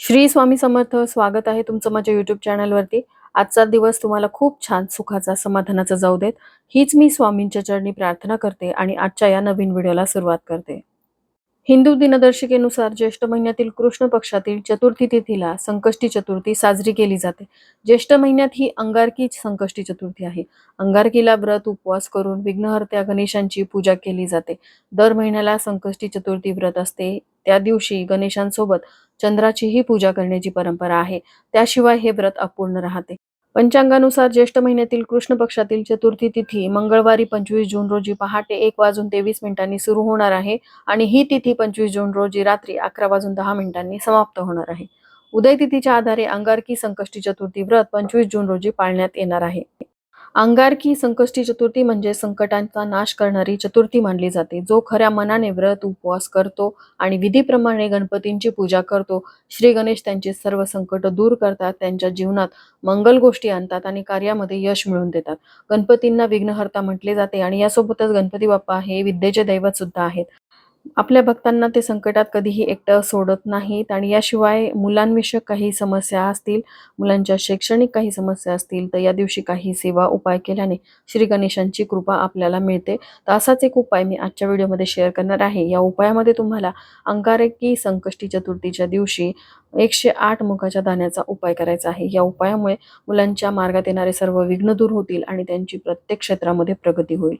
श्री स्वामी समर्थ स्वागत आहे तुमचं माझ्या युट्यूब चॅनलवरती आजचा दिवस तुम्हाला खूप छान सुखाचा समाधानाचा जाऊ देत. हीच मी स्वामींच्या चरणी प्रार्थना करते आणि आजच्या या नवीन व्हिडिओला सुरुवात करते. हिंदू दिनदर्शिकेनुसार ज्येष्ठ महिन्यातील कृष्ण पक्षातील चतुर्थी तिथीला संकष्टी चतुर्थी साजरी केली जाते. ज्येष्ठ महिन्यात ही अंगारकी संकष्टी चतुर्थी आहे. अंगारकीला व्रत उपवास करून विघ्नहर्त्या गणेशांची पूजा केली जाते. दर महिन्याला संकष्टी चतुर्थी व्रत असते. त्या दिवशी गणेशांसोबत चंद्राचीही पूजा करण्याची परंपरा आहे. त्याशिवाय हे व्रत अपूर्ण राहते. पंचांगानुसार ज्येष्ठ महिन्यातील कृष्ण पक्षातील चतुर्थी तिथी मंगळवारी पंचवीस जून रोजी पहाटे एक वाजून तेवीस मिनिटांनी सुरू होणार आहे आणि ही तिथी पंचवीस जून रोजी रात्री अकरा वाजून दहा मिनिटांनी समाप्त होणार आहे. उदय तिथीच्या आधारे अंगारकी संकष्टी चतुर्थी व्रत पंचवीस जून रोजी पाळण्यात येणार आहे. अंगारकी संकष्टी चतुर्थी म्हणजे संकटांचा नाश करणारी चतुर्थी मानली जाते. जो खऱ्या मनाने व्रत उपवास करतो आणि विधीप्रमाणे गणपतींची पूजा करतो श्री गणेश त्यांचे सर्व संकट दूर करतात त्यांच्या जीवनात मंगल गोष्टी आणतात आणि कार्यामध्ये यश मिळवून देतात. गणपतींना विघ्नहर्ता म्हटले जाते आणि यासोबतच गणपती बाप्पा हे विद्येचे दैवत सुद्धा आहेत. आपल्या भक्तांना ते संकटात कधीही एकटं सोडत नाहीत आणि याशिवाय मुलांविषयक काही समस्या असतील मुलांच्या शैक्षणिक काही समस्या असतील तर या दिवशी काही सेवा उपाय केल्याने श्री गणेशांची कृपा आपल्याला मिळते. तर असाच एक उपाय मी आजच्या व्हिडिओमध्ये शेअर करणार आहे. या उपायामध्ये तुम्हाला अंगारकी संकष्टी चतुर्थीच्या दिवशी एकशे आठ मुगाच्या दाण्याचा उपाय करायचा आहे. या उपायामुळे मुलांच्या मार्गात येणारे सर्व विघ्न दूर होतील आणि त्यांची प्रत्येक क्षेत्रामध्ये प्रगती होईल.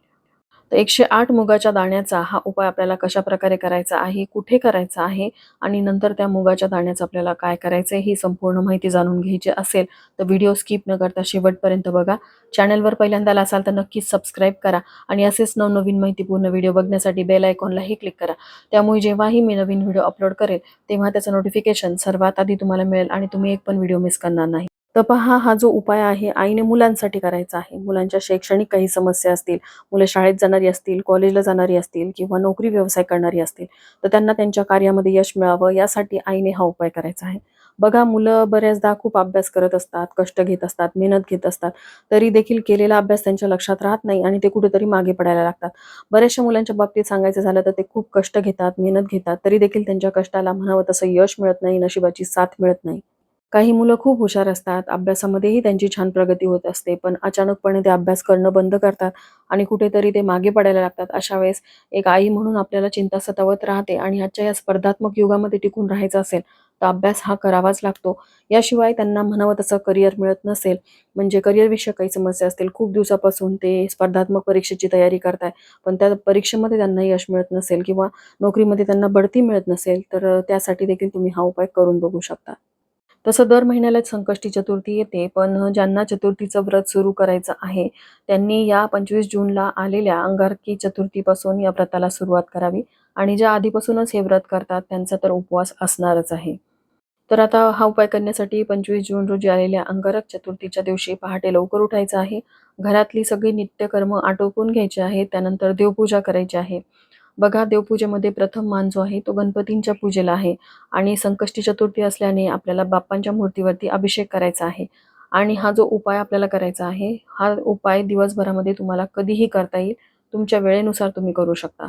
तर एकशे आठ मुगाच्या दाण्याचा हा उपाय आपल्याला कशा प्रकारे करायचा आहे कुठे करायचा आहे आणि नंतर त्या मुगाच्या दाण्याचं आपल्याला काय करायचं आहे ही संपूर्ण माहिती जाणून घ्यायची असेल तर व्हिडिओ स्किप न करता शेवटपर्यंत बघा. चॅनलवर पहिल्यांदा असाल तर नक्कीच सबस्क्राईब करा आणि असेच नवनवीन माहितीपूर्ण व्हिडिओ बघण्यासाठी बेल आयकॉनलाही क्लिक करा. त्यामुळे जेव्हाही मी नवीन व्हिडिओ अपलोड करेल तेव्हा त्याचं नोटिफिकेशन सर्वात आधी तुम्हाला मिळेल आणि तुम्ही एक पण व्हिडिओ मिस करणार नाही. तर पहा हा जो उपाय आहे आईने मुलांसाठी करायचा आहे. मुलांच्या शैक्षणिक काही समस्या असतील मुलं शाळेत जाणारी असतील कॉलेजला जाणारी असतील किंवा नोकरी व्यवसाय करणारी असतील तर त्यांना त्यांच्या कार्यामध्ये यश मिळावं यासाठी आईने हा उपाय करायचा आहे. बघा मुलं बऱ्याचदा खूप अभ्यास करत असतात कष्ट घेत असतात मेहनत घेत असतात तरी देखील केलेला अभ्यास त्यांच्या लक्षात राहत नाही आणि ते कुठेतरी मागे पडायला लागतात. बऱ्याचशा मुलांच्या बाबतीत सांगायचं झालं तर ते खूप कष्ट घेतात मेहनत घेतात तरी देखील त्यांच्या कष्टाला म्हणावं तसं यश मिळत नाही नशिबाची साथ मिळत नाही. काही मुलं खूप हुशार असतात अभ्यासामध्येही त्यांची छान प्रगती होत असते पण अचानकपणे ते अभ्यास करणं बंद करतात आणि कुठेतरी ते मागे पडायला लागतात. अशा वेळेस एक आई म्हणून आपल्याला चिंता सतावत राहते आणि आजच्या या स्पर्धात्मक युगामध्ये टिकून राहायचं असेल तर अभ्यास हा करावाच लागतो. याशिवाय त्यांना म्हणावं तसं करिअर मिळत नसेल म्हणजे करिअरविषयक काही समस्या असतील खूप दिवसापासून ते स्पर्धात्मक परीक्षेची तयारी करताय पण त्या परीक्षेमध्ये त्यांना यश मिळत नसेल किंवा नोकरीमध्ये त्यांना बढती मिळत नसेल तर त्यासाठी देखील तुम्ही हा उपाय करून बघू शकता. तसं दर महिन्यालाच संकष्टी चतुर्थी येते पण ज्यांना चतुर्थीचं व्रत सुरू करायचं आहे त्यांनी या पंचवीस जूनला आलेल्या अंगारकी चतुर्थीपासून या व्रताला सुरुवात करावी. आणि ज्या आधीपासूनच हे व्रत करतात त्यांचा तर उपवास असणारच आहे. तर आता हा उपाय करण्यासाठी पंचवीस जून रोजी आलेल्या अंगारक चतुर्थीच्या दिवशी पहाटे लवकर उठायचं आहे. घरातली सगळी नित्यकर्म आटोपून घ्यायची आहे त्यानंतर देवपूजा करायची आहे. बघा देवपूजेमध्ये प्रथम मान जो आहे तो गणपतींच्या पूजेला आहे. आणि संकष्टी चतुर्थी असल्याने आपल्याला बाप्पांच्या मूर्तीवरती अभिषेक करायचा आहे. आणि हा जो उपाय आपल्याला करायचा आहे हा उपाय दिवसभरामध्ये तुम्हाला कधीही करता येईल. तुमच्या वेळेनुसार तुम्ही करू शकता.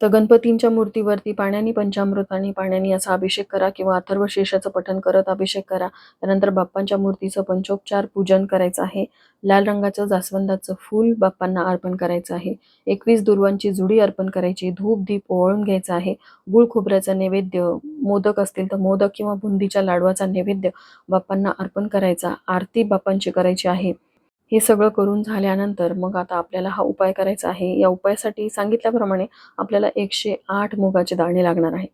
तर गणपतींच्या मूर्तीवरती पाण्याने पंचामृताने पाण्याने असा अभिषेक करा किंवा अथर्व शेषाचं पठण करत अभिषेक करा. त्यानंतर बाप्पांच्या मूर्तीचं पंचोपचार पूजन करायचं आहे. लाल रंगाचं जास्वंदाचं फूल बाप्पांना अर्पण करायचं आहे. एकवीस दुर्वांची जुडी अर्पण करायची. धूप दीप ओवाळून घ्यायचा आहे. गुळ खोबऱ्याचा नैवेद्य मोदक असतील तर मोदक किंवा बुंदीच्या लाडवाचा नैवेद्य बाप्पांना अर्पण करायचा. आरती बाप्पांची करायची आहे. हे सगळं करून झाल्यानंतर मग आता आपल्याला हा उपाय करायचा आहे. या उपायासाठी सांगितल्याप्रमाणे आपल्याला एकशे आठ मुगाचे दाणे लागणार आहेत.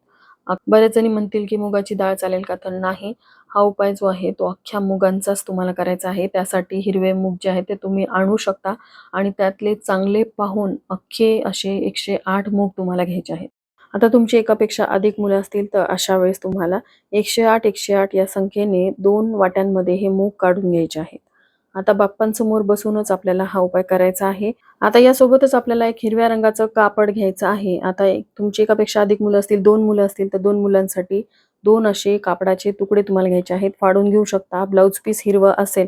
बरेच जणी म्हणतील की मुगाची डाळ चालेल का? तर नाही. हा उपाय जो आहे तो अख्ख्या मुगांचाच तुम्हाला करायचा आहे. त्यासाठी हिरवे मूग जे आहे ते तुम्ही आणू शकता आणि त्यातले चांगले पाहून अख्खे असे एकशे आठ मूग तुम्हाला घ्यायचे आहेत. आता तुमची एकापेक्षा अधिक मुलं असतील तर अशा वेळेस तुम्हाला एकशे आठ एकशे आठ या संख्येने दोन वाट्यांमध्ये हे मूग काढून घ्यायचे आहेत. आता बाप्पांसमोर बसूनच आपल्याला हा उपाय करायचा आहे. आता यासोबतच आपल्याला एक हिरव्या रंगाचं कापड घ्यायचं आहे. आता एक तुमची एकापेक्षा अधिक मुलं असतील दोन मुलं असतील तर दोन मुलांसाठी दोन असे कापडाचे तुकडे तुम्हाला घ्यायचे आहेत. फाडून घेऊ शकता. ब्लाऊज पीस हिरवं असेल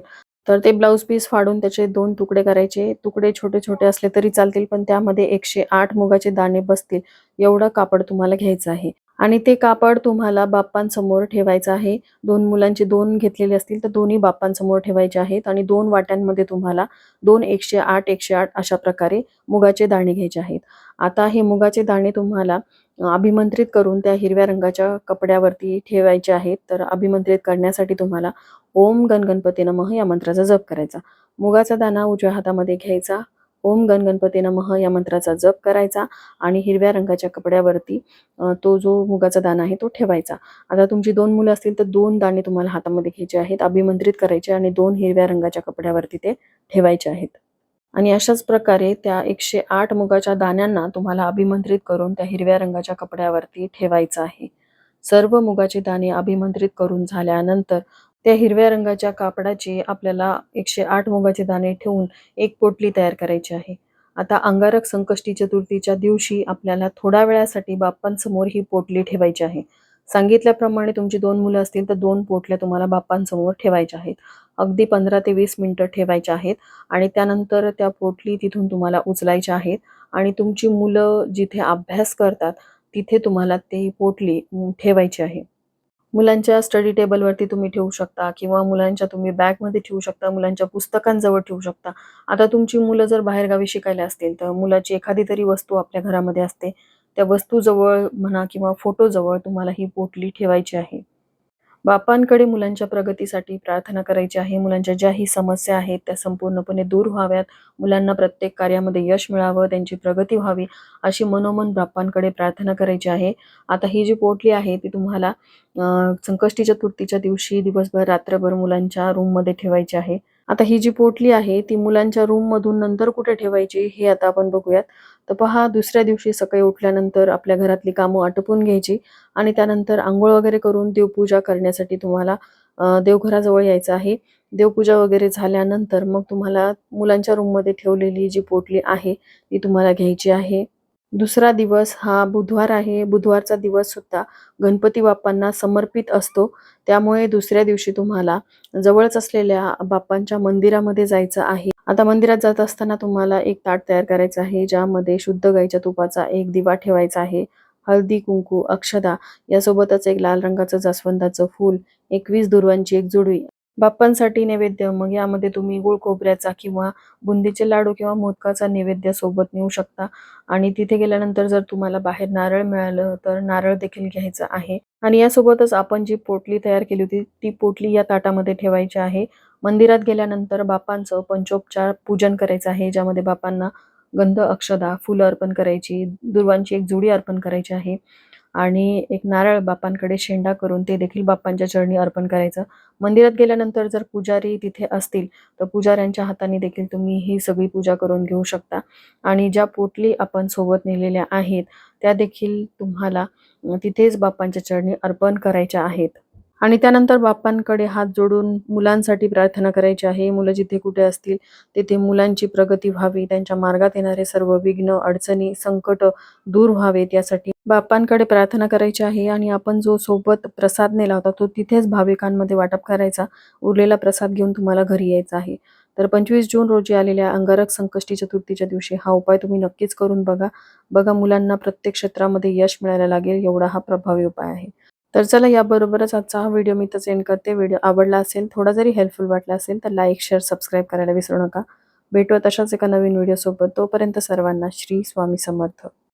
तर ते ब्लाऊज पीस फाडून त्याचे दोन तुकडे करायचे. तुकडे छोटे छोटे असले तरी चालतील पण त्यामध्ये एकशे आठ मुगाचे दाणे बसतील. एवढं कापड तुम्हाला घ्यायचं आहे. आणि ते कापड तुम्हाला बाप्पांसमोर ठेवायचं आहे. दोन मुलांचे दोन घेतलेले असतील तर दोन्ही बाप्पांसमोर ठेवायचे आहेत आणि दोन वाट्यांमध्ये तुम्हाला दोन एकशे आठ एकशे आठ अशा प्रकारे मुगाचे दाणे घ्यायचे आहेत. आता हे मुगाचे दाणे तुम्हाला अभिमंत्रित करून त्या हिरव्या रंगाच्या कपड्यावरती ठेवायचे आहेत. तर अभिमंत्रित करण्यासाठी तुम्हाला ओम गणगणपती नमह नमः या मंत्राचा जप करायचा. मुगाचा दाणा उजव्या हातामध्ये घ्यायचा. ओम गण गणपती नमः या मंत्राचा जप करायचा आणि हिरव्या रंगाच्या कपड्यावरती तो जो मुगाचा दाणा आहे तो ठेवायचा. आता तुमची दोन मुलं असतील तर दोन दाणे तुम्हाला हातामध्ये घ्यायचे आहेत अभिमंत्रित करायचे आणि दोन हिरव्या रंगाच्या कपड्यावरती ते ठेवायचे आहेत. आणि अशाच प्रकारे त्या एकशे आठ मुगाच्या दाण्यांना तुम्हाला अभिमंत्रित करून त्या हिरव्या रंगाच्या कपड्यावरती ठेवायचं आहे. सर्व मुगाचे दाणे अभिमंत्रित करून झाल्यानंतर त्या हिरव्या रंगाच्या कापडाची आपल्याला एकशे आठ मुगाचे दाणे ठेवून एक पोटली तयार करायची आहे. आता अंगारक संकष्टी चतुर्थीच्या दिवशी आपल्याला थोड्या वेळासाठी बाप्पांसमोर ही पोटली ठेवायची आहे. सांगितल्याप्रमाणे तुमची दोन मुलं असतील तर दोन पोटल्या तुम्हाला बाप्पांसमोर ठेवायच्या आहेत. अगदी पंधरा ते वीस मिनटं ठेवायच्या आहेत आणि त्यानंतर त्या पोटली तिथून तुम्हाला उचलायच्या आहेत आणि तुमची मुलं जिथे अभ्यास करतात तिथे तुम्हाला ते पोटली ठेवायची आहे. मुलांच्या स्टडी टेबलवरती तुम्ही ठेवू शकता किंवा मुलांच्या तुम्ही बॅगमध्ये ठेवू शकता मुलांच्या पुस्तकांजवळ ठेवू शकता. आता तुमची मुलं जर बाहेरगावी शिकायला असतील तर मुलाची एखादी तरी वस्तू आपल्या घरामध्ये असते. त्या वस्तूजवळ म्हणा किंवा फोटोजवळ तुम्हाला ही पोटली ठेवायची आहे. बापांकडे मुलांच्या प्रगतीसाठी प्रार्थना करायची आहे. मुलांच्या ज्याही समस्या आहेत त्या संपूर्णपणे दूर व्हाव्यात. मुलांना प्रत्येक कार्यामध्ये यश मिळावं त्यांची प्रगती व्हावी अशी मनोमन बाप्पांकडे प्रार्थना करायची आहे. आता ही जी पोटली आहे ती तुम्हाला संकष्टीच्या संकष्टी चतुर्थीच्या दिवशी दिवसभर रात्रभर मुलांच्या रूममध्ये ठेवायची आहे. आता ही जी पोटली आहे ती मुलांच्या रूममधून नंतर कुठे ठेवायची हे आता आपण बघूयात. तर पहा दुसऱ्या दिवशी सकाळी उठल्यानंतर आपल्या घरातली कामं आटपून घ्यायची आणि त्यानंतर आंघोळ वगैरे करून देवपूजा करण्यासाठी तुम्हाला देवघराजवळ यायचं आहे. देवपूजा वगैरे झाल्यानंतर मग तुम्हाला मुलांच्या रूममध्ये ठेवलेली जी पोटली आहे ती तुम्हाला घ्यायची आहे. दुसरा दिवस हा बुधवार आहे. बुधवारचा दिवस सुद्धा गणपती बाप्पांना समर्पित असतो. त्यामुळे दुसऱ्या दिवशी तुम्हाला जवळच असलेल्या बाप्पांच्या मंदिरामध्ये जायचं आहे. आता मंदिरात जात असताना तुम्हाला एक ताट तयार करायचं आहे ज्यामध्ये शुद्ध गाईच्या तुपाचा एक दिवा ठेवायचा आहे. हळदी कुंकू अक्षदा यासोबतच एक लाल रंगाचं जास्वंदाचं फूल एकवीस दुर्वांची एक जुडवी बाप्पांसाठी नैवेद्य मग यामध्ये तुम्ही गुळ खोबऱ्याचा किंवा बुंदीचे लाडू किंवा मोदकाचा नैवेद्य सोबत नेऊ शकता. आणि तिथे गेल्यानंतर जर तुम्हाला बाहेर नारळ मिळालं तर नारळ देखील घ्यायचं आहे. आणि यासोबतच आपण जी पोटली तयार केली होती ती पोटली या ताटामध्ये ठेवायची आहे. मंदिरात गेल्यानंतर बापांचं पंचोपचार पूजन करायचं आहे ज्यामध्ये बाप्पांना गंध अक्षदा फुलं अर्पण करायची दुर्वांची एक जुडी अर्पण करायची आहे. आणि एक नारळ बाप्पांकडे शेंडा करून ते देखील बाप्पांच्या चरणी अर्पण करायचं. मंदिरात गेल्यानंतर जर पुजारी तिथे असतील तर पुजाऱ्यांच्या हाताने देखील तुम्ही ही सगळी पूजा करून घेऊ शकता. आणि ज्या पोटली आपण सोबत नेलेल्या आहेत त्या देखील तुम्हाला तिथेच बाप्पांच्या चरणी अर्पण करायच्या आहेत. आणि त्यानंतर बाप्पांकडे हात जोडून मुलांसाठी प्रार्थना करायची आहे. मुलं जिथे कुठे असतील तिथे मुलांची प्रगती व्हावी. त्यांच्या मार्गात येणारे सर्व विघ्न अडचणी संकट दूर व्हावेत यासाठी बाप्पांकडे प्रार्थना करायची आहे. आणि आपण जो सोबत प्रसाद नेला होता तो तिथेच भाविकांमध्ये वाटप करायचा. उरलेला प्रसाद घेऊन तुम्हाला घरी यायचा आहे. तर पंचवीस जून रोजी आलेल्या अंगारक संकष्टी चतुर्थीच्या दिवशी हा उपाय तुम्ही नक्कीच करून बघा. बघा मुलांना प्रत्येक क्षेत्रामध्ये यश मिळायला लागेल एवढा हा प्रभावी उपाय आहे. तर चला याबरोबरच आजचा हा व्हिडिओ मी तर सेंड करते. व्हिडिओ आवडला असेल थोडा जरी हेल्पफुल वाटला असेल तर लाईक शेअर सबस्क्राईब करायला विसरू नका. भेटूया तशाच एका नवीन व्हिडिओसोबत तोपर्यंत सर्वांना श्री स्वामी समर्थ.